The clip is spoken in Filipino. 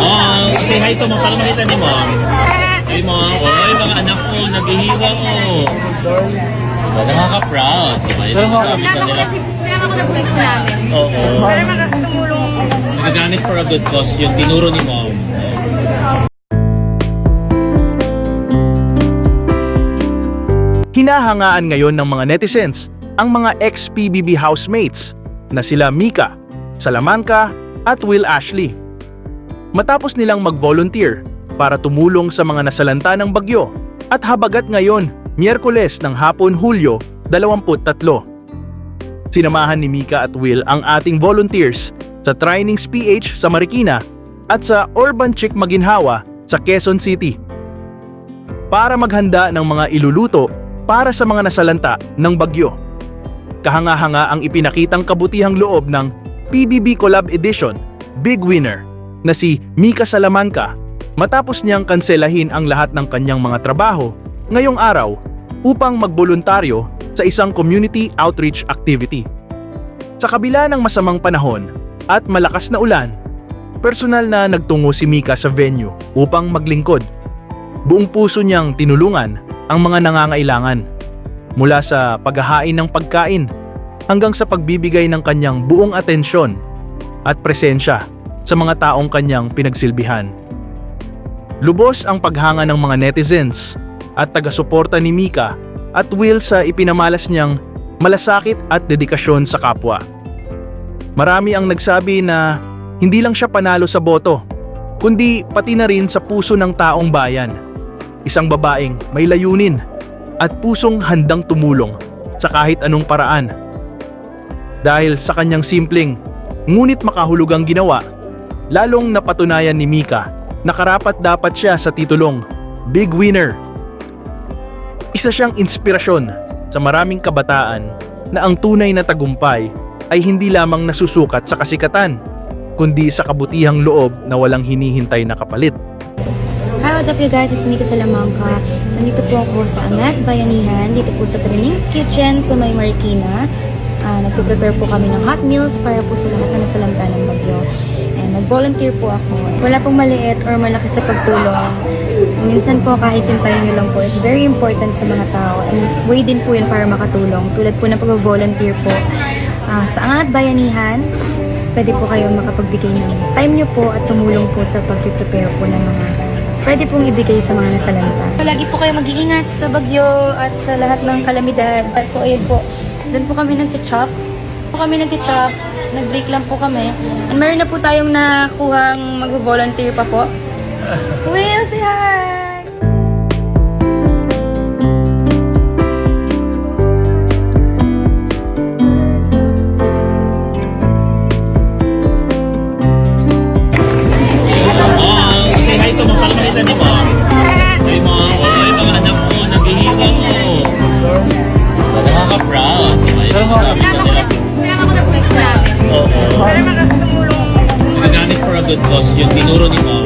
Oh, say hi to mo para makita ni mom. Ay mo, oy mga anak ko, naghihiwa ko. Oh, nakaka-proud. Diba? Ito yung ko nila. kasi, sinama ko na po yung namin. Oo. Para makatulong ako. Nagagamit for a good cause yung tinuro ni mom. Hinahangaan ngayon ng mga netizens ang mga ex-PBB housemates na sila Mika, Salamanca at Will Ashley. Matapos nilang mag-volunteer para tumulong sa mga nasalanta ng bagyo at habagat ngayon, Miyerkules ng hapon Hulyo 23. Sinamahan ni Mika at Will ang ating volunteers sa Trainings PH sa Marikina at sa Urban Chick Maginhawa sa Quezon City para maghanda ng mga iluluto para sa mga nasalanta ng bagyo. Kahanga-hanga ang ipinakitang kabutihang loob ng PBB Collab Edition Big Winner na si Mika Salamanca matapos niyang kanselahin ang lahat ng kanyang mga trabaho ngayong araw upang magboluntaryo sa isang community outreach activity. Sa kabila ng masamang panahon at malakas na ulan, personal na nagtungo si Mika sa venue upang maglingkod Buong puso niyang tinulungan ang mga nangangailangan. Mula sa paghahain ng pagkain hanggang sa pagbibigay ng kanyang buong atensyon at presensya sa mga taong kanyang pinagsilbihan. Lubos ang paghanga ng mga netizens at taga-suporta ni Mika at Will sa ipinamalas niyang malasakit at dedikasyon sa kapwa. Marami ang nagsabi na hindi lang siya panalo sa boto, kundi pati na rin sa puso ng taong bayan isang babaeng may layunin at pusong handang tumulong sa kahit anong paraan. Dahil sa kanyang simpleng, ngunit makahulugang ginawa, lalong napatunayan ni Mika na karapat dapat siya sa titulong Big Winner. Isa siyang inspirasyon sa maraming kabataan na ang tunay na tagumpay ay hindi lamang nasusukat sa kasikatan, kundi sa kabutihang loob na walang hinihintay na kapalit. Hi, what's up you guys? It's Mika Salamanca. Nandito po ako sa Angat, Bayanihan. Dito po sa Trainings Kitchen sa May Marikina. Uh, Nagpe-prepare po kami ng hot meals para po sa lahat na nasalanta ng bagyo. Nag-volunteer po ako. Wala pong maliit or malaki sa pagtulong. Minsan po kahit yung time nyo lang po is very important sa mga tao. And way din po yun para makatulong. Tulad po ng pag-volunteer po ah, sa Angat, Bayanihan pwede po kayo makapagbigay ng time nyo po at tumulong po sa pag-prepare po ng mga pwede pong ibigay sa mga nasalanta. Lagi po kayo mag-iingat sa bagyo at sa lahat ng kalamidad. So ayun po, doon po kami nag-chop. Po kami nag-chop, nag-break lang po kami. And meron na po tayong nakuhang mag-volunteer pa po. Will, say hi! Good cause yung tinuro ni mom.